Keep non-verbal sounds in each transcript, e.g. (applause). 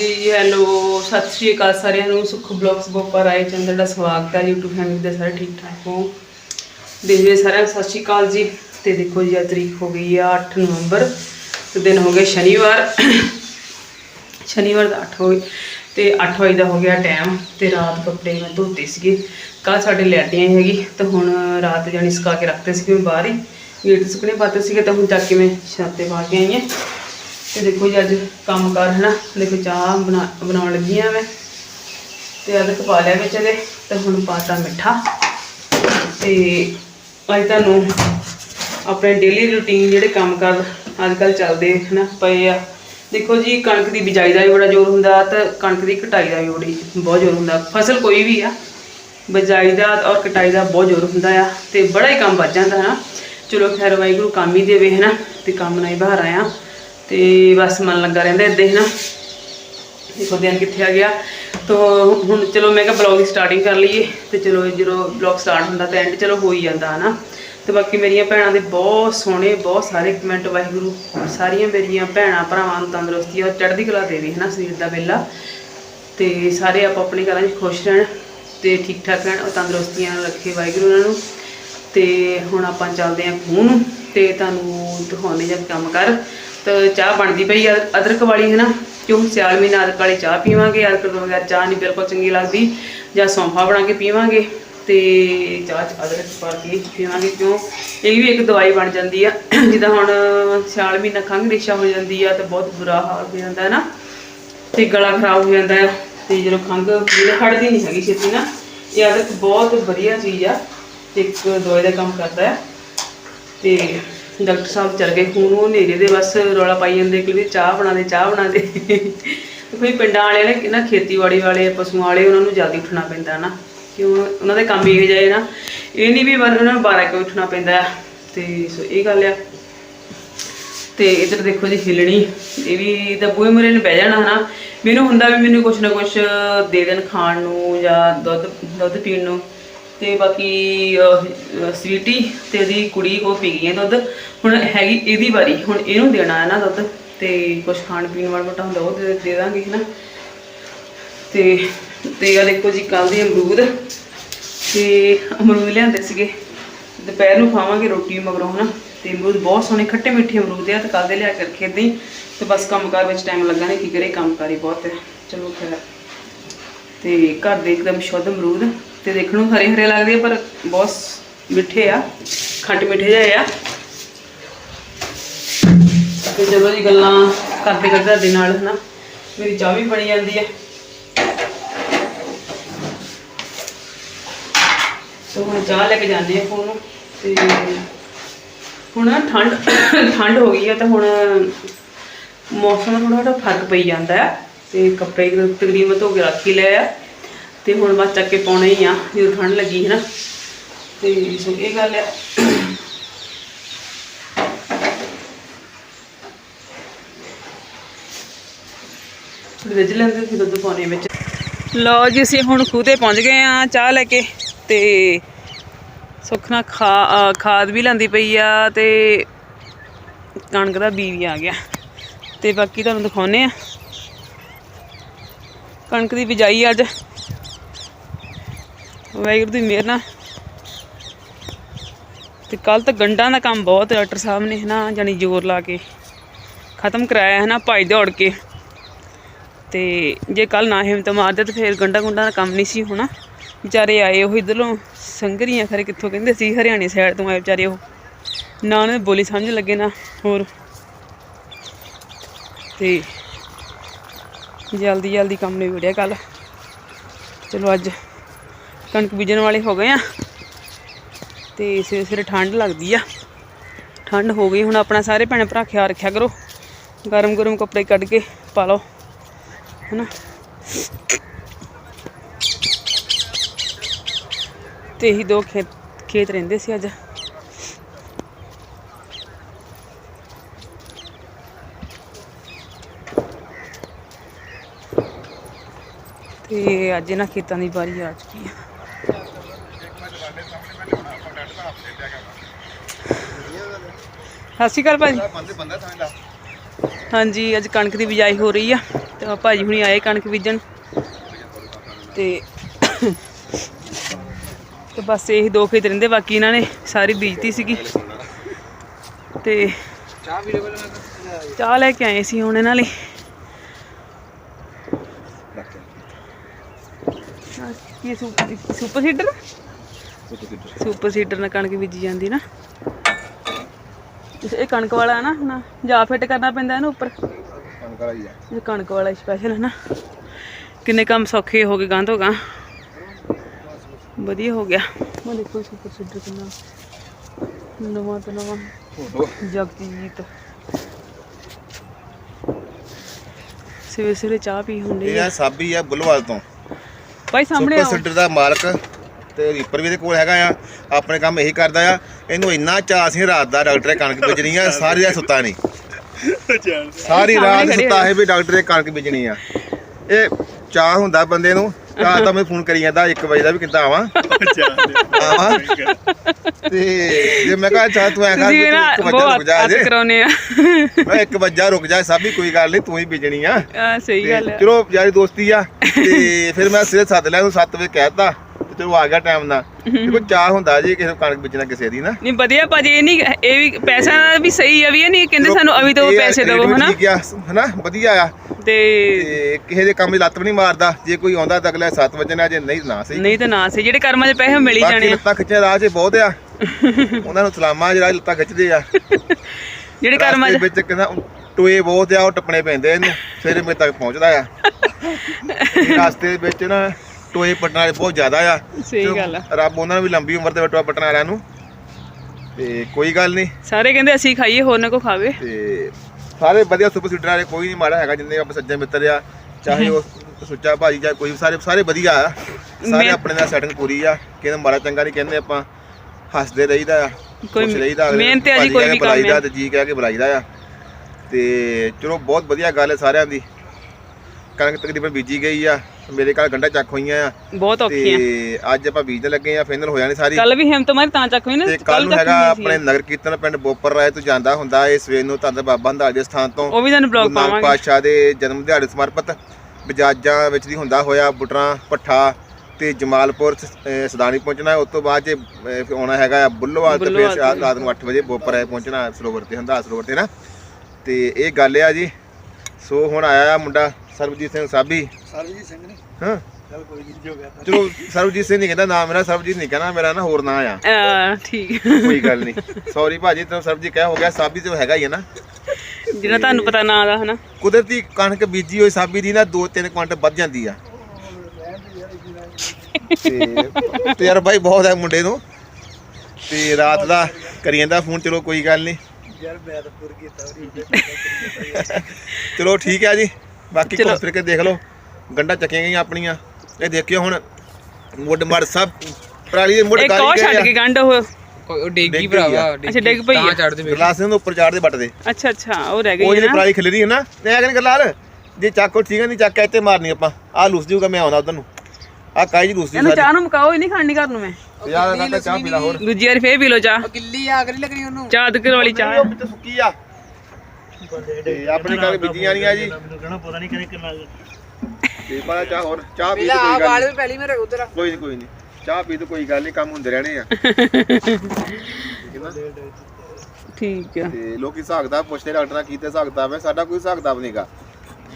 ਹਾਂਜੀ ਹੈਲੋ ਸਤਿ ਸ਼੍ਰੀ ਅਕਾਲ ਸਾਰਿਆਂ ਨੂੰ, ਸੁਖ ਬਲੌਗਸ ਬੋਪਰ ਆਏ ਚੰਦਰ ਦਾ ਸਵਾਗਤ ਹੈ, YouTube ਫੈਮਿਲੀ ਦੇ ਸਾਰੇ ਠੀਕ ਠਾਕ ਹੋ ਦੇਖਦੇ ਸਾਰਿਆਂ ਨੂੰ ਸਤਿ ਸ਼੍ਰੀ ਅਕਾਲ ਜੀ। ਤੇ ਦੇਖੋ ਜੀ ਆ ਤਰੀਕ ਹੋ ਗਈ ਆ 8 ਨਵੰਬਰ, ਤੇ ਦਿਨ ਹੋ ਗਏ ਸ਼ਨੀਵਾਰ। ਸ਼ਨੀਵਾਰ ਦਾ 8 ਹੋ ਗਏ, ਤੇ 8 ਵਜੇ ਦਾ ਹੋ ਗਿਆ ਟਾਈਮ ਤੇ ਰਾਤ ਕੱਪੜੇ ਮੈਂ ਧੋਤੇ ਸੀਗੇ। ਕੱਲ ਸਾਡੇ ਲੈਟੀਆਂ ਹੀ ਹੈਗੀ, ਤੇ ਹੁਣ ਰਾਤ ਜਾਣੀ ਸੁਕਾ ਕੇ ਰੱਖਤੇ ਸੀਗੇ, ਮੈਂ ਬਾਹਰ ਹੀ। ਗੇਟ ਸੁਕਣੇ ਪਾਤੇ ਸੀਗੇ, ਤਾਂ ਹੁਣ ਚੱਕ ਕੇ ਮੈਂ ਛੱਤ ਤੇ ਪਾ ਕੇ ਆਈ ਹਾਂ। ਤੇ ਦੇਖੋ ਜੀ ਅੱਜ ਕੰਮ ਕਰ ਹੈ ਨਾ, ਦੇਖੋ ਚਾਹ ਬਣਾ, ਬਣਾਉਣ ਲੱਗੀ ਆ ਮੈਂ ਤੇ ਅਦਰਕ ਪਾ ਲਿਆ ਵਿੱਚ ਇਹਦੇ ਤੇ ਹੁਣ ਪਾਤਾ ਮਿੱਠਾ ਤੇ ਅੱਜ ਤੁਹਾਨੂੰ ਆਪਣੇ ਡੇਲੀ ਰੁਟੀਨ ਜਿਹੜੇ ਕੰਮ ਕਰ ਅੱਜ ਕੱਲ ਚੱਲਦੇ ਹਨਾ, ਪਏ ਆ। ਦੇਖੋ ਜੀ ਕਣਕ ਦੀ ਬਿਜਾਈ ਦਾ ਵੀ ਬੜਾ ਜ਼ੋਰ ਹੁੰਦਾ ਤੇ ਕਣਕ ਦੀ ਕਟਾਈ ਦਾ ਵੀ ਬੜੀ, ਬਹੁਤ ਜ਼ੋਰ ਹੁੰਦਾ। ਫਸਲ ਕੋਈ ਵੀ ਆ, ਬਿਜਾਈ ਦਾ ਔਰ ਕਟਾਈ ਦਾ ਬਹੁਤ ਜ਼ੋਰ ਹੁੰਦਾ ਆ ਤੇ ਬੜਾ ਹੀ ਕੰਮ ਵੱਜ ਜਾਂਦਾ ਹਨਾ। ਚਲੋ ਖੈਰ ਵਾਹਿਗੁਰੂ ਕੰਮ ਹੀ ਦੇਵੇ ਹਨਾ ਤੇ ਕੰਮ ਨਾਲ ਹੀ ਬਾਹਰ ਆਇਆ। ਤੇ ਬਸ ਮਨ ਲੱਗਾ ਰਹਿੰਦਾ ਇੱਦਾਂ ਹੀ ਨਾ। ਦੇਖੋ ਦਿਨ ਕਿੱਥੇ ਆ ਗਿਆ। ਤੋ ਹੁਣ ਚਲੋ ਮੈਂ ਕਿਹਾ ਬਲੌਗ ਸਟਾਰਟਿੰਗ ਕਰ ਲਈਏ। ਤੇ ਚਲੋ ਜਦੋਂ ਬਲੌਗ ਸਟਾਰਟ ਹੁੰਦਾ ਤਾਂ ਐਂਡ ਚਲੋ ਹੋ ਹੀ ਜਾਂਦਾ, ਹਨਾ। ਤੇ ਬਾਕੀ ਮੇਰੀਆਂ ਭੈਣਾਂ ਦੇ ਬਹੁਤ ਸੋਹਣੇ, ਬਹੁਤ ਸਾਰੇ ਕਮੈਂਟ ਵਾਹਿਗੁਰੂ, ਸਾਰੀਆਂ ਮੇਰੀਆਂ ਭੈਣਾਂ, ਭਰਾਵਾਂ ਨੂੰ ਤੰਦਰੁਸਤੀ ਔਰ ਚੜ੍ਹਦੀ ਕਲਾ ਦੇਵੇ ਹਨਾ, ਸਰੀਰ ਦਾ ਵੇਲਾ। ਤੇ ਸਾਰੇ ਆਪ ਆਪਣੇ ਘਰਾਂ 'ਚ ਖੁਸ਼ ਰਹਿਣ ਤੇ ਠੀਕ ਠਾਕ ਰਹਿਣ, ਔਰ ਤੰਦਰੁਸਤੀਆਂ ਨਾਲ ਰੱਖੇ ਵਾਹਿਗੁਰੂ ਉਹਨਾਂ ਨੂੰ। ਤੇ ਹੁਣ ਆਪਾਂ ਚੱਲਦੇ ਆਂ ਖੂਹ ਨੂੰ, ਤੇ ਤੁਹਾਨੂੰ ਦਿਖਾਉਣੇ ਜਾਂ ਕੰਮ ਕਰ। ਤੇ ਚਾਹ ਬਣਦੀ ਪਈ ਆ, ਅਦਰਕ ਵਾਲੀ ਹੈ ਨਾ ਕਿਉਂ? ਸਿਆਲ ਮਹੀਨਾ ਅਦਰਕ ਵਾਲੀ ਚਾਹ ਪੀਵਾਂਗੇ, ਅਦਰਕ ਤੋਂ ਬਗੈਰ ਚਾਹ ਨਹੀਂ ਬਿਲਕੁਲ ਚੰਗੀ ਲੱਗਦੀ। ਜਾਂ ਸੌਂਫਾ ਬਣਾ ਕੇ ਪੀਵਾਂਗੇ, ਤੇ ਚਾਹ ਚ ਅਦਰਕ ਪਾ ਕੇ ਪੀਵਾਂਗੇ, ਕਿਉਂ? ਇਹ ਵੀ ਇੱਕ ਦਵਾਈ ਬਣ ਜਾਂਦੀ ਆ। ਜਿੱਦਾਂ ਹੁਣ ਸਿਆਲ ਮਹੀਨਾ ਖੰਘ ਰੇਸ਼ਾ ਹੋ ਜਾਂਦੀ ਆ, ਤੇ ਬਹੁਤ ਬੁਰਾ ਹਾਲ ਹੋ ਜਾਂਦਾ ਹੈ ਨਾ ਤੇ ਗਲਾ ਖਰਾਬ ਹੋ ਜਾਂਦਾ ਆ, ਤੇ ਜਦੋਂ ਖੰਘ ਜਿਹੜੇ ਖੜਦੀ ਨਹੀਂ ਹੈਗੀ ਛੇਤੀ ਨਾ ਇਹ ਅਦਰਕ ਬਹੁਤ ਵਧੀਆ ਚੀਜ਼ ਆ ਤੇ ਇੱਕ ਦਵਾਈ ਦਾ ਕੰਮ ਕਰਦਾ ਆ। ਤੇ ਡਾਕਟਰ ਸਾਹਿਬ ਚਲ ਗਏ, ਹੁਣ ਉਹ ਨੇਰੇ ਦੇ ਬਸ ਰੌਲਾ ਪਾਈ ਜਾਂਦੇ ਕਿ ਵੀ ਚਾਹ ਬਣਾ ਦੇ, ਚਾਹ ਬਣਾ ਦੇ। ਕੋਈ ਪਿੰਡਾਂ ਵਾਲੇ ਨੇ ਨਾ ਖੇਤੀਬਾੜੀ ਵਾਲੇ, ਪਸ਼ੂਆਂ ਵਾਲੇ, ਉਹਨਾਂ ਨੂੰ ਜਲਦੀ ਉੱਠਣਾ ਪੈਂਦਾ ਨਾ। ਕਿਉਂ? ਉਹਨਾਂ ਦੇ ਕੰਮ ਇਹ ਜਾਏ ਨਾ। ਇਹ ਨਹੀਂ ਵੀ ਬਸ ਉਹਨਾਂ ਨੂੰ 12 ਵਜੇ ਉੱਠਣਾ ਪੈਂਦਾ। ਆ ਤੇ ਸੋ ਇਹ ਗੱਲ ਆ। ਤੇ ਇਧਰ ਦੇਖੋ ਜੀ ਹਿਲਣੀ। ਇਹ ਵੀ ਤਾਂ ਬੂਹੇ ਮੁਰੇ ਨੇ ਬਹਿ ਜਾਣਾ ਹਨਾ। ਮੈਨੂੰ ਹੁੰਦਾ ਵੀ ਮੈਨੂੰ ਕੁਛ ਨਾ ਕੁਛ ਦੇ ਦੇਣ ਖਾਣ ਨੂੰ ਜਾਂ ਦੁੱਧ ਦੁੱਧ ਪੀਣ ਨੂੰ। ਤੇ ਬਾਕੀ ਸਵੀਟੀ ਤੇ ਇਹਦੀ ਕੁੜੀ, ਉਹ ਪੀ ਗਈ ਹੈ ਦੁੱਧ। ਹੁਣ ਹੈਗੀ ਇਹਦੀ ਵਾਰੀ, ਹੁਣ ਇਹਨੂੰ ਦੇਣਾ ਹੈ ਨਾ ਦੁੱਧ ਤੇ ਕੁਛ ਖਾਣ ਪੀਣ ਵਾਲਾ ਮੋਟਾ ਹੁੰਦਾ, ਉਹ ਦੇ ਦੇ ਦਾਂਗੇ, ਹਨਾ। ਤੇ ਤੇ ਆ ਦੇਖੋ ਜੀ ਕੱਲ ਦੇ ਅਮਰੂਦ। ਤੇ ਅਮਰੂਦ ਲਿਆਂਦੇ ਸੀਗੇ। ਦੁਪਹਿਰ ਨੂੰ ਖਾਵਾਂਗੇ ਰੋਟੀ ਮਗਰੋਂ, ਹਨਾ। ਤੇ ਅਮਰੂਦ ਬਹੁਤ ਸੋਹਣੇ, ਖੱਟੇ ਮਿੱਠੇ ਅਮਰੂਦ ਆ, ਤੇ ਕੱਲ ਦੇ ਲਿਆ ਕੇ ਰੱਖੇ ਏਦਾਂ ਹੀ। ਤੇ ਬਸ ਕੰਮਕਾਰ ਵਿੱਚ ਟਾਈਮ ਲੱਗਾ ਨਹੀਂ ਕੀ ਕਰੇ, ਕੰਮਕਾਰ ਹੀ ਬਹੁਤ ਹੈ। ਚਲੋ ਖੈਰ। ਤੇ ਘਰ ਦੇ ਇੱਕਦਮ ਸ਼ੁੱਧ ਅਮਰੂਦ। ਤੇ ਦੇਖਣ ਨੂੰ ਹਰੇ ਹਰੇ ਲੱਗਦੇ ਆ, ਪਰ ਬਹੁਤ ਮਿੱਠੇ ਆ, ਖੱਟ ਮਿੱਠੇ ਜਿਹੇ ਆ। ਤੇ ਜਦੋਂ ਜੀ ਗੱਲਾਂ ਕਰਦੇ ਕਰਦੇ ਦੇ ਨਾਲ, ਹਨਾ, ਮੇਰੀ ਚਾਹ ਵੀ ਬਣੀ ਜਾਂਦੀ ਹੈ ਤੇ ਹੁਣ ਚਾਹ ਲੈ ਕੇ ਜਾਂਦੇ ਆ ਫੋਨ ਤੇ ਹੁਣ ਠੰਡ ਠੰਡ ਹੋ ਗਈ ਆ, ਤਾਂ ਹੁਣ ਮੌਸਮ ਥੋੜਾ ਥੋੜਾ ਫ਼ਰਕ ਪਈ ਜਾਂਦਾ ਹੈ ਤੇ ਕੱਪੜੇ ਤਕਰੀਬਨ ਧੋ ਕੇ ਰੱਖ ਹੀ ਲਏ ਆ। ਤੇ ਹੁਣ ਬਸ ਚੱਕ ਕੇ ਪਾਉਣੇ ਹੀ ਆ, ਜਦੋਂ ਠੰਡ ਲੱਗੀ ਹੈ ਨਾ। ਤੇ ਸੋ ਇਹ ਗੱਲ ਆ। ਰਿਜ ਲੈਂਦੇ ਫਿਰ ਦੁੱਧ ਪਾਉਣੇ ਵਿੱਚ। ਲਓ ਜੀ, ਅਸੀਂ ਹੁਣ ਖੂਹ ਤੇ ਪਹੁੰਚ ਗਏ ਆ ਚਾਹ ਲੈ ਕੇ ਤੇ ਸੁਖਨਾ ਖਾ ਖਾਦ ਵੀ ਲੈਂਦੀ ਪਈ ਆ ਤੇ ਕਣਕ ਦਾ ਬੀਜ ਵੀ ਆ ਗਿਆ। ਤੇ ਬਾਕੀ ਤੁਹਾਨੂੰ ਦਿਖਾਉਨੇ ਆ। ਕਣਕ ਦੀ ਬਿਜਾਈ ਅੱਜ। ਵਾਹਿਗੁਰੂ ਦੀ ਮਿਹਰ ਨਾਲ। ਤੇ ਕੱਲ ਤਾਂ ਗੰਡਾਂ ਦਾ ਕੰਮ ਬਹੁਤ ਡਾਕਟਰ ਸਾਹਿਬ ਨੇ ਹਨਾ ਜਾਨੀ ਜ਼ੋਰ ਲਾ ਕੇ ਖਤਮ ਕਰਾਇਆ ਹੈ ਨਾ ਭਾਈ ਦੌੜ ਕੇ। ਤੇ ਜੇ ਕੱਲ ਨਾ ਹਿੰਮਤ ਮਾਰਦੇ ਤਾਂ ਫਿਰ ਗੰਡਾ ਗੁੰਡਾ ਦਾ ਕੰਮ ਨਹੀਂ ਸੀ ਹੋਣਾ। ਵਿਚਾਰੇ ਆਏ ਉਹ ਇਧਰੋਂ ਸੰਗਰੀਆਂ ਖਰੇ ਕਿੱਥੋਂ ਕਹਿੰਦੇ ਸੀ, ਹਰਿਆਣੇ ਸਾਈਡ ਤੋਂ ਆਏ ਵਿਚਾਰੇ ਉਹ। ਨਾ ਉਹਨਾਂ ਦੀ ਬੋਲੀ ਸਮਝ ਲੱਗੇ ਨਾ, ਹੋਰ। ਤੇ ਜਲਦੀ ਜਲਦੀ ਕੰਮ ਨਹੀਂ ਵਿੜਿਆ ਕੱਲ ਚਲੋ ਅੱਜ ਕਣਕ ਬੀਜਣ ਵਾਲੇ ਹੋ ਗਏ ਆ। ਤੇ ਸਵੇਰੇ ਸਵੇਰੇ ਠੰਡ ਲੱਗਦੀ ਆ। ਠੰਡ ਹੋ ਗਈ, ਹੁਣ ਆਪਣਾ ਸਾਰੇ ਭੈਣ ਭਰਾ ਖਿਆਲ ਰੱਖਿਆ ਕਰੋ। ਗਰਮ ਗਰਮ ਕੱਪੜੇ ਕੱਢ ਕੇ ਪਾ ਲਓ, ਹਨਾ? ਤੇ ਇਹੀ ਦੋ ਖੇਤ ਖੇਤ ਰਹਿੰਦੇ ਸੀ ਅੱਜ। ਤੇ ਅੱਜ ਇਹਨਾਂ ਖੇਤਾਂ ਦੀ ਵਾਰੀ ਆ ਚੁੱਕੀ ਆ। ਸਤਿ ਸ਼੍ਰੀ ਅਕਾਲ ਭਾਜੀ। ਹਾਂਜੀ ਅੱਜ ਕਣਕ ਦੀ ਬਿਜਾਈ ਹੋ ਰਹੀ ਆ ਤੇ ਭਾਜੀ ਹੁਣੀ ਆਏ ਕਣਕ ਬੀਜਣ। ਤੇ ਤੇ ਬਸ ਇਹੀ ਦੋ ਖੇਤ ਰਹਿੰਦੇ ਬਾਕੀ ਇਹਨਾਂ ਨੇ ਸਾਰੀ ਬੀਜਤੀ ਸੀਗੀ। ਤੇ ਚਾਹ ਲੈ ਕੇ ਆਏ ਸੀ। ਹੁਣ ਇਹਨਾਂ ਲਈ। ਕੀ ਸੁਪਰ ਸੀਡਰ। ਸੁਪਰ ਸੀਡਰ ਨਾਲ ਕਣਕ ਬੀਜੀ ਜਾਂਦੀ ਨਾ। ਇਹ ਕਣਕ ਵਾਲਾ ਹੈ ਨਾ ਹੁਣ ਜਾ ਫਿੱਟ ਕਰਨਾ ਪੈਂਦਾ ਇਹਨੂੰ ਉੱਪਰ। ਇਹ ਕਣਕ ਵਾਲਾ ਸਪੈਸ਼ਲ ਹੈ ਨਾ। ਕਿੰਨੇ ਕੰਮ ਸੌਖੇ ਹੋ ਗਏ ਹੋ ਗਾ ਵਧੀਆ ਹੋ ਗਿਆ। ਉਹ ਦੇਖੋ ਸੁਪਰ ਸੀਡਰ ਕਿੰਨਾ ਨਵਾਂ ਤੋਂ ਨਵਾਂ ਜਗਜੀਤ। ਸਵੇਰੇ ਸਵੇਰੇ ਚਾਹ ਪੀ ਹੁੰਦੀ ਇਹ ਆ ਸਾਬੀ ਆ ਬੁੱਲਵਾਲ ਤੋਂ। ਭਾਈ ਸਾਹਮਣੇ ਸੁਪਰ ਆਓ। ਦਾ ਮਾਲਕ ਤੇ ਰੀਪਰ ਵੀ ਇਹਦੇ ਕੋਲ ਹੈਗਾ ਆ। ਆਪਣੇ ਕੰਮ ਇਹੀ ਕਰਦਾ ਆ। ਇਹਨੂੰ ਇੰਨਾ ਚਾਅ ਸੀ ਰਾਤ ਦਾ ਡਾਕਟਰ ਕਣਕ ਬੀਜਣੀ ਆ ਸਾਰੀ ਰਾਤ ਸੁੱਤਾ ਨਹੀਂ ਸਾਰੀ ਰਾਤ ਸੁੱਤਾ ਹੈ ਵੀ ਡਾਕਟਰ ਕਣਕ ਬੀਜਣੀ ਆ। ਇਹ ਚਾਹ ਹੁੰਦਾ ਬੰਦੇ ਨੂੰ ਰਾਤ ਤਾਂ ਮੈਂ ਫੋਨ ਕਰੀ ਜਾਂਦਾ 1 ਵਜੇ ਦਾ ਵੀ ਕਿੱਦਾਂ ਆਵਾਂ। ਆਵਾਂ। ਤੇ ਜੇ ਮੈਂ ਕਹਾਂ ਚਾਹ ਤੂੰ ਐਂ ਕਰ ਵੀ ਤੂੰ 1 ਵਜੇ ਰੁਕ ਜਾ ਜੇ ਕਰਾਉਨੇ ਆ। ਮੈਂ 1 ਵਜੇ ਰੁਕ ਜਾ ਸਾਬੀ ਕੋਈ ਗੱਲ ਨਹੀਂ ਤੂੰ ਹੀ ਬੀਜਣੀ ਆ। ਆ ਸਹੀ ਤੇ ਗੱਲ ਹੈ ਚਲੋ ਯਾਰੀ ਦੋਸਤੀ ਆ। ਤੇ ਫਿਰ ਮੈਂ ਸਵੇਰੇ ਸੱਦ ਲਿਆ ਉਹਨੂੰ 7 ਵਜੇ ਕਹਿਤਾ ਤੇ ਚਲੋ ਆ ਗਿਆ ਟਾਈਮ ਨਾਲ। ਦੇਖੋ ਚਾਹ ਹੁੰਦਾ ਜੀ ਕਿਸੇ ਨੂੰ ਕਣਕ ਵੇਚਣਾ ਕਿਸੇ ਦੀ ਨਾ। ਨਹੀਂ ਵਧੀਆ ਭਾਜੀ ਇਹ ਨਹੀਂ ਇਹ ਵੀ ਪੈਸਾ ਵੀ ਸਹੀ ਆ ਵੀ ਇਹ ਨਹੀਂ ਕਹਿੰਦੇ ਸਾਨੂੰ ਅਭੀ ਤੋਂ ਪੈਸੇ ਦਿਓ ਹਨਾ? ਠੀਕ ਆ ਹਨਾ? ਵਧੀਆ ਆ। ਤੇ ਕਿਸੇ ਦੇ ਕੰਮ 'ਚ ਲੱਤ ਵੀ ਨਹੀਂ ਮਾਰਦਾ। ਜੇ ਕੋਈ ਆਉਂਦਾ ਤਾਂ ਅਗਲਾ 7 ਵਜੇ ਨਾਲ ਜੇ ਨਹੀਂ ਨਾ ਸਹੀ। ਨਹੀਂ ਤਾਂ ਨਾ ਸੀ ਜਿਹੜੇ ਕਰਮਾਂ 'ਚ ਪੈਸੇ ਉਹ ਮਿਲ ਹੀ ਜਾਣੇ ਆ। ਲੱਤਾਂ ਖਿੱਚਣ ਰਾਹ 'ਚ ਬਹੁਤ ਆ। ਉਹਨਾਂ ਨੂੰ ਸਲਾਮਾਂ ਜਿਹੜਾ ਲੱਤਾਂ ਖਿੱਚਦੇ ਆ। ਜਿਹੜੇ ਕਰਮਾਂ 'ਚ ਵਿੱਚ ਕਹਿੰਦਾ ਟੋਏ ਬਹੁਤ ਆ ਉਹ ਟੱਪਣੇ ਪੈਂਦੇ ਇਹਨੂੰ। ਫਿਰ ਮੇਰੇ ਤੱਕ ਪਹੁੰਚਦਾ ਆ। (laughs) ਰਸਤੇ ਵਿੱਚ ਨਾ ਟੋਏ ਪੱਟਣ ਵਾਲੇ ਬਹੁਤ ਜ਼ਿਆਦਾ ਆ। ਸਹੀ ਗੱਲ ਆ। ਰੱਬ ਉਹਨਾਂ ਨੂੰ ਵੀ ਲੰਬੀ ਉਮਰ ਦੇ ਟੋਆ ਪੱਟਣ ਵਾਲਿਆਂ ਨੂੰ। ਤੇ ਕੋਈ ਗੱਲ ਨਹੀਂ। ਸਾਰੇ ਕਹਿੰਦੇ ਅਸੀਂ ਖਾਈਏ ਹੋਰ ਨਾ ਕੋ ਖਾਵੇ। ਤੇ ਸਾਰੇ ਵਧੀਆ ਸੁਪਰ ਸੀਡਰ ਵਾਲੇ ਕੋਈ ਨਹੀਂ ਮਾੜਾ ਹੈਗਾ ਜਿੰਨੇ ਆਪਣੇ ਸੱਜਣ ਮਿੱਤਰ ਆ ਚਾਹੇ ਉਹ ਸੁੱਚਾ ਭਾਜੀ ਜਾਂ ਕੋਈ ਵੀ ਸਾਰੇ ਸਾਰੇ ਵਧੀਆ ਆ। ਸਾਰੇ ਮੈਂ- ਆਪਣੇ ਨਾਲ ਸੈਟਿੰਗ ਪੂਰੀ ਆ। ਕਿਸੇ ਨੂੰ ਮਾੜਾ ਚੰਗਾ ਨਹੀਂ ਕਹਿੰਦੇ ਆਪਾਂ ਹੱਸਦੇ ਰਹੀਦਾ ਆ ਕੋਈ ਖੁਸ਼ ਰਹੀਦਾ ਅਗਲੇ ਮਿਹਨਤ ਹੈ ਜੀ, ਭਾਜੀ ਕੋਈ ਕਹਿ ਵੀ ਕੇ ਕੰਮ ਬੁਲਾਈਦਾ ਹੈ। ਤੇ ਜੀ ਕਹਿ ਕੇ ਬੁਲਾਈਦਾ ਆ। ਤੇ ਚਲੋ ਬਹੁਤ ਵਧੀਆ ਗੱਲ ਹੈ ਸਾਰਿਆਂ ਦੀ। ਕਣਕ ਤਕਰੀਬਨ ਬੀਜੀ ਗਈ ਆ। ਮੇਰੇ ਘਰ ਗੰਡਾ ਚੱਕ ਹੋਈਆਂ ਆ। ਬਹੁਤ ਔਖੀਆਂ। ਤੇ ਅੱਜ ਆਪਾਂ ਬੀਜਣ ਲੱਗੇ ਆ ਫਾਈਨਲ ਹੋ ਜਾਣੀ ਸਾਰੀ। ਕੱਲ ਵੀ ਹਿੰਮਤ ਮਾਰੀ ਤਾਂ ਚੱਕ ਹੋਈ ਨਾ ਤੇ ਕੱਲ ਨੂੰ ਹੈਗਾ ਆਪਣੇ ਨਗਰ ਕੀਰਤਨ ਪਿੰਡ ਬੋਪਰ ਰਾਏ ਤੋਂ ਜਾਂਦਾ ਹੁੰਦਾ ਏ ਸਵੇਰ ਨੂੰ ਧੰਨ ਬਾਬਾ ਦੇ ਸਥਾਨ ਤੋਂ। ਉਹ ਵੀ ਤੁਹਾਨੂੰ ਬਲੌਗ ਪਾਵਾਂਗੇ। ਪਾਤਸ਼ਾਹ ਦੇ ਜਨਮ ਦਿਹਾੜੇ ਸਮਰਪਿਤ ਬਜਾਜਾਂ ਵਿੱਚ ਦੀ ਹੁੰਦਾ ਹੋਇਆ ਬੁਟਰਾ ਪੱਠਾ ਤੇ ਜਮਾਲਪੁਰ ਸਦਾਨੀ ਪਹੁੰਚਣਾ। ਉਸ ਤੋਂ ਬਾਅਦ ਜੇ ਆਉਣਾ ਹੈਗਾ ਬੁੱਲੋਵਾਲ ਤੇ ਫਿਰ ਰਾਤ ਨੂੰ 8 ਵਜੇ ਬੋਪਰ ਰਾਏ ਪਹੁੰਚਣਾ ਸਰੋਵਰ ਤੇ ਹੰਦਾ ਸਰੋਵਰ ਤੇ ਨਾ। ਤੇ ਇਹ ਗੱਲ ਆ ਜੀ। ਸੋ ਹੁਣ ਆਇਆ ਮੁੰਡਾ। ਸਰਬਜੀਤ ਸਿੰਘ ਸਾਬੀ। ਸਰਬਜੀਤ ਸਿੰਘ ਨੇ? ਹਾਂ। ਚਲ ਕੋਈ ਨਹੀਂ ਜੋ ਗਿਆ ਚਲੋ ਸਰਬਜੀਤ ਸਿੰਘ ਨਹੀਂ ਕਹਿੰਦਾ ਨਾਮ ਮੇਰਾ ਸਰਬਜੀਤ ਨਹੀਂ ਕਹਿੰਦਾ ਮੇਰਾ ਨਾ ਹੋਰ ਨਾਂ ਆ। ਆ ਠੀਕ। ਕੋਈ ਗੱਲ ਨਹੀਂ ਸੌਰੀ ਭਾਜੀ ਤੈਨੂੰ ਸਰਬਜੀਤ ਕਹਿ ਹੋ ਗਿਆ ਸਾਬੀ ਤੇ ਹੈਗਾ ਹੀ ਹੈ ਨਾ। ਜਿਹੜਾ ਤੁਹਾਨੂੰ ਪਤਾ ਨਾਂ ਦਾ ਹਨਾ। ਕੁਦਰਤੀ ਕਣਕ ਬੀਜੀ ਹੋਈ ਸਾਬੀ ਦੀ ਨਾ 2-3 ਕੁਇੰਟਲ ਵੱਧ ਜਾਂਦੀ ਆ। ਤੇ ਤਜਰਬਾ ਹੀ ਬਹੁਤ ਹੈ ਮੁੰਡੇ ਨੂੰ। ਤੇ ਰਾਤ ਦਾ ਕਰੀ ਜਾਂਦਾ ਫੋਨ ਚਲੋ ਕੋਈ ਗੱਲ ਨਹੀਂ ਯਾਰ ਮੈਂ ਤਾਂ ਪੁਰ ਕੀਤਾ (laughs) ਚਲੋ ਠੀਕ ਹੈ ਜੀ। ਬਾਕੀ ਚਲੋ। ਘੁੰਮ ਫਿਰ ਕੇ ਦੇਖ ਲਓ। ਗੰਡਾ ਚੱਕੀਆਂ ਗਈਆਂ ਆਪਣੀਆਂ। ਇਹ ਦੇਖਿਓ ਹੁਣ ਮੁੱਢ ਮੜ ਸਭ ਪਰਾਲੀ ਦੇ ਮੁੱਢ ਇੱਕ ਗਾਲੀ ਉਹ ਗਏ ਛੱਡ ਕੇ ਗੰਢ ਉਹ? ਉਹ ਡਿੱਗ ਡੇਗੀ ਗਈ ਭਰਾਵਾ ਆ। ਅੱਛਾ, ਡਿੱਗ ਪਈ ਆ। ਤਾਂ ਚੜਦੇ ਵੇ ਗਲਾਸ ਦੇ ਉੱਪਰ ਚਾੜਦੇ ਵੱਟਦੇ ਅੱਛਾ ਅੱਛਾ ਉਹ ਰਹਿ ਉਹ ਗਈ ਜਿਹੜੀ ਹੈ ਨਾ। ਪਰਾਲੀ ਖਿਲਰੀ ਹੈ ਨਾ ਮੈਂ ਕਹਿੰਦਾ ਗੱਲਾਂ ਜੇ ਚੱਕੋ ਠੀਕ ਹੈ ਨਹੀਂ ਚੱਕ ਕੇ ਇੱਥੇ ਮਾਰਨੀ ਆਪਾਂ। ਆ ਲੂਸ ਜੂਗਾ ਮੈਂ ਆਉਣਾ ਉਧਰ ਨੂੰ। ਆ ਕਾਈ ਜੀ ਲੂਸ ਜੂ ਇਹਨੂੰ ਚਾਹ ਨੂੰ ਮੁਕਾਓ ਹੀ ਨਹੀਂ ਖਾਣੀ ਘਰ ਨੂੰ ਮੈਂ। ਯਾਰ ਨਾ ਚਾਹ ਪੀਲਾ ਹੋਰ। ਦੂਜੀ ਵਾਰ ਫੇਰ ਪੀ ਲਓ ਚਾਹ। ਗਿੱਲੀ ਆ ਅਗਲੀ ਲੱਗਣੀ ਉਹਨੂੰ। ਚਾਹ ਅਧ ਕਿਲੋ ਵਾਲੀ ਚਾਹ। ਉਹ ਵਿੱਚ ਸੁੱਕੀ ਆ। ਤੇ ਆਪਣੇ ਘਰ ਬੀਜੀਆਂ ਨਹੀਂ ਆ ਜੀ। ਮੈਨੂੰ ਕਹਣਾ ਪਤਾ ਨਹੀਂ ਕਿਹਨੇ ਕਿੰਨਾ ਤੇ ਪਾਲਾ ਚਾਹ ਹੋਰ ਚਾਹ ਪੀ ਪਹਿਲਾਂ ਤੇ ਆ ਕੋਈ ਗੱਲ ਵਾਲ ਨੀ। ਵੀ ਪਹਿਲੀ ਮੇਰੇ ਉਧਰ ਕੋਈ ਨਹੀਂ ਕੋਈ ਨਹੀਂ ਚਾਹ ਪੀ ਤੇ ਕੋਈ ਗੱਲ ਨਹੀਂ ਕੰਮ ਹੁੰਦੇ ਰਹਿਣੇ ਆ। ਠੀਕ ਹੈ ਨਾ ਠੀਕ ਆ। ਤੇ ਲੋਕੀ ਹਿਸਾਬ ਕਿਤਾਬ ਪੁੱਛਦੇ ਡਾਕਟਰਾਂ ਕੀਤੇ ਹਿਸਾਬ ਕਿਤਾਬ ਹੈ ਸਾਡਾ ਕੋਈ ਹਿਸਾਬ ਕਿਤਾਬ ਨਹੀਂਗਾ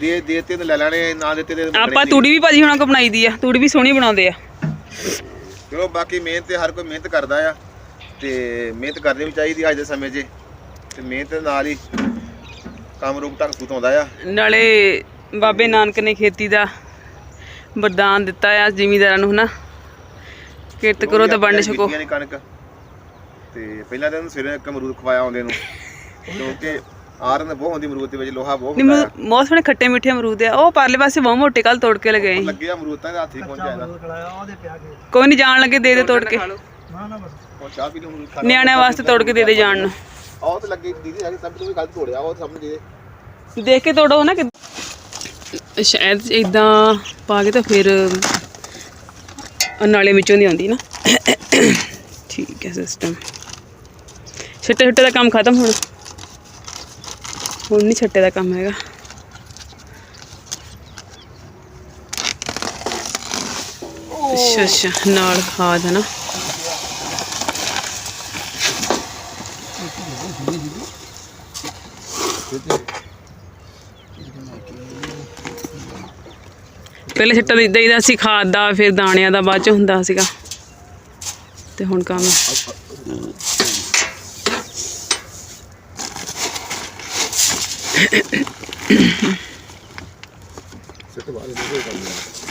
ਦੇ ਦੇਤੇ ਤੇ ਲੈ ਲੈਣੇ ਨਾ ਦਿੱਤੇ ਤੇ ਮੰਗਣੇ ਆਪਾਂ ਨੀ। ਤੂੜੀ ਵੀ ਭਾਜੀ ਹੁਣਾਂ ਕੋ ਬਣਾਈ ਦੀ ਆ ਤੂੜੀ ਵੀ ਸੋਹਣੀ ਬਣਾਉਂਦੇ ਆ। ਚਲੋ ਬਾਕੀ ਮਿਹਨਤ ਤੇ ਹਰ ਕੋਈ ਮਿਹਨਤ ਕਰਦਾ ਆ। ਤੇ ਮਿਹਨਤ ਕਰਨੀ ਵੀ ਚਾਹੀਦੀ ਅੱਜ ਦੇ ਸਮੇਂ 'ਚ। ਤੇ ਮਿਹਨਤ ਨਾਲ ਹੀ ਕੰਮ ਰੂਪ ਤੱਕ ਸੂਤ ਆਉਂਦਾ ਆ? ਨਾਲੇ ਬਾਬੇ ਨਾਨਕ ਨੇ ਖੇਤੀ ਦਾ ਵਰਦਾਨ ਦਿੱਤਾ ਆ ਜ਼ਿਮੀਂਦਾਰਾਂ ਨੂੰ ਹਨਾ? ਕਿਰਤ ਕਰੋ ਤੇ ਵੰਡ ਛਕੋ। ਨੀ ਕਣਕ। ਤੇ ਪਹਿਲਾਂ ਤਾਂ ਉਹਨੂੰ ਸਵੇਰੇ ਇੱਕ ਅਮਰੂਦ ਖਵਾਇਆ ਆਉਂਦੇ ਨੂੰ। ਕਿਉਂਕਿ ਆਰਨ ਬਹੁਤ ਹੁੰਦੀ ਅਮਰੂਦ ਦੇ ਵਿੱਚ ਲੋਹਾ ਬਹੁਤ ਹੁੰਦਾ ਆ। ਬਹੁਤ ਸੋਹਣੇ ਖੱਟੇ ਮਿੱਠੇ ਅਮਰੂਦ ਆ। ਉਹ ਪਰਲੇ ਪਾਸੇ ਬਹੁਤ ਮੋਟੇ ਕੱਲ ਤੋੜ ਕੇ ਲਗਾਏ। ਲੱਗੇ ਅਮਰੂਦ ਤਾਂ ਇਹਦੇ ਹੱਥ ਹੀ ਪਹੁੰਚ ਜਾਣਾ ਖੜਾਇਆ ਉਹਦੇ ਪਿਆ ਕੇ। ਕੋਈ ਨਹੀਂ ਜਾਣ ਲੱਗੇ ਦੇ ਦੇ ਤੋੜ ਕੇ। ਨਾ ਨਾ ਬਸ। ਉਹ ਚਾਹ ਪੀ ਲਈ ਅਮਰੂਦ ਖਾ ਨਿਆਣਿਆਂ ਵਾਸਤੇ ਤੋੜ ਕੇ ਦੇ ਦੇ ਜਾਣ ਨੂੰ। ਆਹ ਤੇ ਲੱਗੇ ਦੀਦੀ ਸਭ ਤੋਂ ਵੀ ਗਲਤ ਤੋੜਿਆ ਉਹ ਸਾਹਮਣੇ ਦੇ। ਦੇਖ ਕੇ ਤੋੜੋ ਨਾ ਕਿ ਸ਼ਾਇਦ ਇਦਾਂ ਪਾ ਕੇ ਤਾਂ ਫਿਰ ਨਾਲੇ ਵਿੱਚੋਂ ਨਹੀਂ ਆਉਂਦੀ ਨਾ। ਠੀਕ ਹੈ ਸਿਸਟਮ ਛੱਟੇ ਛੱਟੇ ਦਾ ਕੰਮ ਖਤਮ ਹੁਣ। ਹੁਣ ਨਹੀਂ ਛੱਟੇ ਦਾ ਕੰਮ ਹੈਗਾ। ਅੱਛਾ ਅੱਛਾ। ਨਾਲ ਖਾਦ ਹੈ ਨਾ। ਪਹਿਲੇ ਛੱਟਾ ਇਦਾਂ ਹੀ ਦਾ ਸੀ ਖਾਦ ਦਾ, ਫਿਰ ਦਾਣਿਆਂ ਦਾ ਬਾਅਦ ਚ ਹੁੰਦਾ ਸੀਗਾ। ਤੇ ਹੁਣ ਕੰਮ ਸਿੱਟ ਬਾਹਰ ਦੇ ਕੋਈ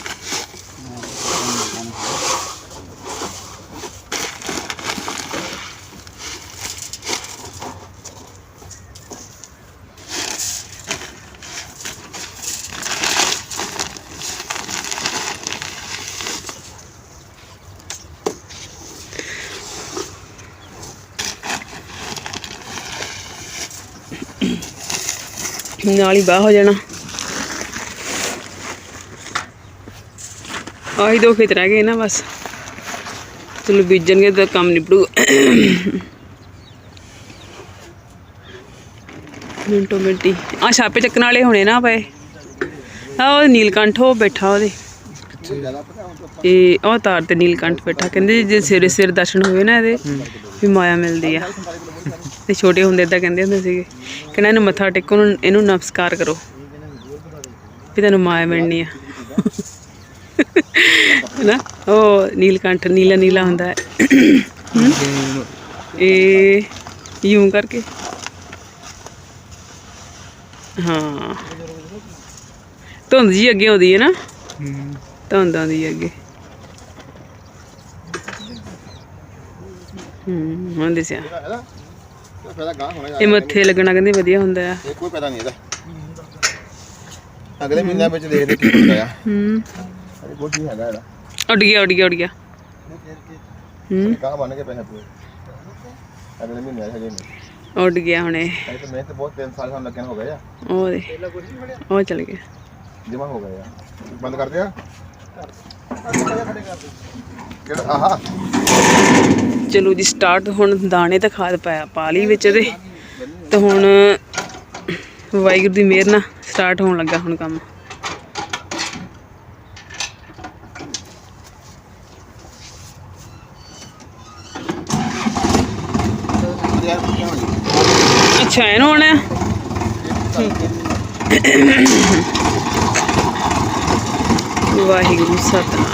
ਨਾਲ ਹੀ ਬਾਹ ਹੋ ਜਾਣਾ। ਆਹੀ ਦੋ ਖੇਤ ਰਹਿ ਗਏ ਨਾ ਬਸ। ਚਲੋ ਬੀਜਣਗੇ ਤਾਂ ਕੰਮ ਨਿਪੜੂ ਮਿੰਟੋ ਮਿੰਟੀ। ਆ ਛਾਪੇ ਚੱਕਣ ਵਾਲੇ ਹੋਣੇ ਨਾ ਪਏ। ਆ ਉਹ ਨੀਲਕੰਠ, ਉਹ ਬੈਠਾ ਉਹਦੇ। ਇਹ ਉਹ ਤਾਰ ਤੇ ਨੀਲਕੰਠ ਬੈਠਾ। ਕਹਿੰਦੇ ਜੇ ਸਵੇਰੇ ਸਵੇਰ ਦਰਸ਼ਨ ਹੋਵੇ ਨਾ ਇਹਦੇ, ਵੀ ਮਾਇਆ ਮਿਲਦੀ ਆ। ਤੇ ਛੋਟੇ ਹੁੰਦੇ ਤਾਂ ਕਹਿੰਦੇ ਹੁੰਦੇ ਸੀਗੇ ਕਹਿੰਦਾ ਇਹਨੂੰ ਮੱਥਾ ਟੇਕੋ, ਇਹਨੂੰ- ਇਹਨੂੰ ਨਮਸਕਾਰ ਕਰੋ। ਵੀ ਤੈਨੂੰ ਮਾਇਆ ਮਿਲਣੀ ਆ। ਹੈਨਾ ਉਹ ਨੀਲਕੰਠ, ਨੀਲਾ ਨੀਲਾ ਹੁੰਦਾ ਹੈ। ਇਹ ਯੂੰ ਕਰਕੇ। ਹਾਂ। ਧੁੰਦ ਜੀ ਅੱਗੇ ਆਉਂਦੀ ਹੈ ਨਾ? ਧੁੰਦ ਆਉਂਦੀ ਅੱਗੇ। ਹੂੰ ਹਾਂ ਦਿਸਿਆ ਫਾਇਦਾ ਗਾਂ ਹੋਣਾ ਇਹ ਮੱਥੇ ਲੱਗਣਾ ਕਹਿੰਦੇ ਵਧੀਆ ਹੁੰਦਾ ਆ। ਇਹ ਕੋਈ ਪਤਾ ਨਹੀਂ ਇਹਦਾ। ਅਗਲੇ ਮਹੀਨੇ ਵਿੱਚ ਦੇਖਦੇ ਕੀ ਹੁੰਦਾ ਆ। ਹੂੰ। ਇਹ ਕੁਝ ਨਹੀਂ ਹੈਗਾ ਇਹਦਾ। ਉੱਡ ਗਿਆ ਉੱਡ ਗਿਆ ਉੱਡ ਗਿਆ ਹੂੰ। ਗਾਂ ਬਣ ਕੇ ਪੈਸੇ ਪੂਰੇ। ਅਗਲੇ ਮਹੀਨੇ ਹਜੇ ਨਹੀਂ। ਉੱਡ ਗਿਆ ਹੁਣੇ। ਇਹ ਤਾਂ ਮਿਹਨਤ ਬਹੁਤ 3 ਸਾਲ ਸਾਨੂੰ ਲੱਗਣ ਹੋ ਗਏ ਆ। ਉਹ ਦੇ ਉਹ ਚਲ ਗਿਆ। ਜਮਾ ਹੋ ਗਏ ਆ। ਬੰਦ ਕਰ ਦਿਆ? ਕਿਹੜਾ? ਆਹਾ। ਚਲੋ ਜੀ ਸਟਾਰਟ ਹੁਣ ਦਾਣੇ ਤਾਂ ਖਾਦ ਪਾਇਆ ਪਾ ਲਈ ਵਿੱਚ ਇਹਦੇ ਤੇ ਹੁਣ ਵਾਹਿਗੁਰੂ ਦੀ ਮਿਹਰ ਨਾਲ ਸਟਾਰਟ ਹੋਣ ਲੱਗਾ ਹੁਣ ਕੰਮ। ਅੱਛਾ, ਇਹਨੂੰ ਹੁਣ ਵਾਹਿਗੁਰੂ, ਸਤਨਾਮ।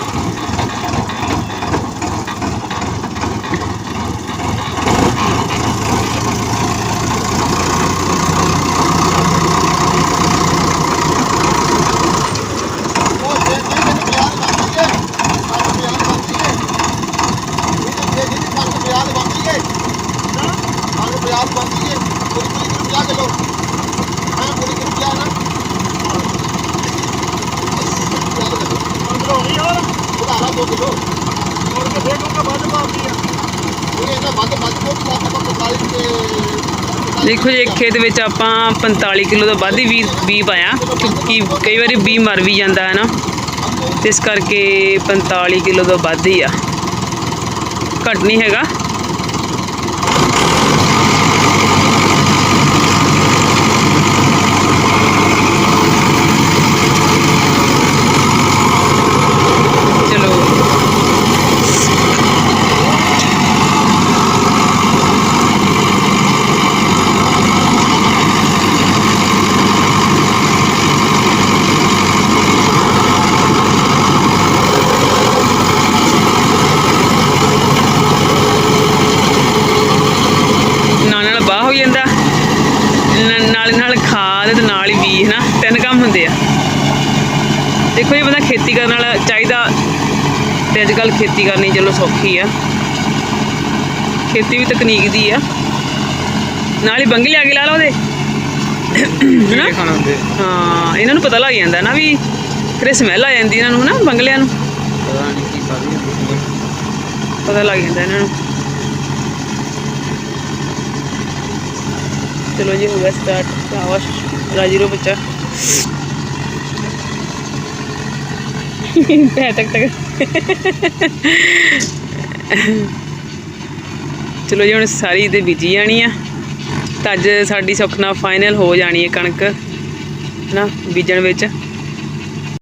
ਦੇਖੋ ਜੀ ਖੇਤ ਵਿੱਚ ਆਪਾਂ 45 ਕਿਲੋ ਤੋਂ ਵੱਧ ਹੀ ਬੀ ਬੀ ਪਾਇਆ, ਕਿਉਂਕਿ ਕਈ ਵਾਰੀ ਬੀ ਮਰ ਵੀ ਜਾਂਦਾ ਹੈ ਨਾ। ਇਸ ਕਰਕੇ 45 ਕਿਲੋ ਤੋਂ ਵੱਧ ਹੀ ਆ। ਘੱਟ ਨਹੀਂ ਹੈਗਾ ਚਲੋ ਨਾਲ ਨਾਲ ਬਾਹ ਹੋ ਜਾਂਦਾ ਨ- ਨਾਲ ਨਾਲ ਖਾਦ ਤੇ ਨਾਲ ਹੀ ਬੀਜ ਨਾ ਤਿੰਨ ਕੰਮ ਹੁੰਦੇ ਆ। ਦੇਖੋ ਇਹ ਬੰਦਾ ਖੇਤੀ ਕਰਨ ਵਾਲਾ ਚਾਹੀਦਾ। ਤੇ ਅੱਜ ਕੱਲ ਖੇਤੀ ਕਰਨੀ ਚਲੋ ਸੌਖੀ ਆ। ਖੇਤੀ ਵੀ ਤਕਨੀਕ ਦੀ ਆ। ਨਾਲ ਹੀ ਬੰਗੀ ਲਿਆ ਕੇ ਲਾ ਲਾ ਉਹਦੇ। ਹਾਂ ਇਹਨਾਂ ਨੂੰ ਪਤਾ ਲੱਗ ਜਾਂਦਾ ਨਾ ਵੀ ਫਿਰ ਸਮੈਲ ਆ ਜਾਂਦੀ ਇਹਨਾਂ ਨੂੰ ਨਾ ਬੰਗਲਿਆਂ ਨੂੰ। ਪਤਾ ਨਹੀਂ ਕੀ ਸਾਰੀ ਹੁੰਦੀ ਪਤਾ ਲੱਗ ਜਾਂਦਾ ਇਹਨਾਂ ਨੂੰ। ਚਲੋ ਜੀ ਹੋ ਗਿਆ ਸਟਾਰਟ ਆਵਾਜ਼। ਰਾਜੀਰੋ ਬੱਚਾ ਪੈ ਤੱਕ ਚਲੋ ਜੀ, ਹੁਣ ਸਾਰੀ ਤੇ ਬੀਜੀ ਜਾਣੀ ਆ। ਤਾਂ ਅੱਜ ਸਾਡੀ ਸੁੱਖ ਨਾਲ ਫਾਈਨਲ ਹੋ ਜਾਣੀ ਹੈ ਕਣਕ ਨਾ ਬੀਜਣ ਵਿੱਚ।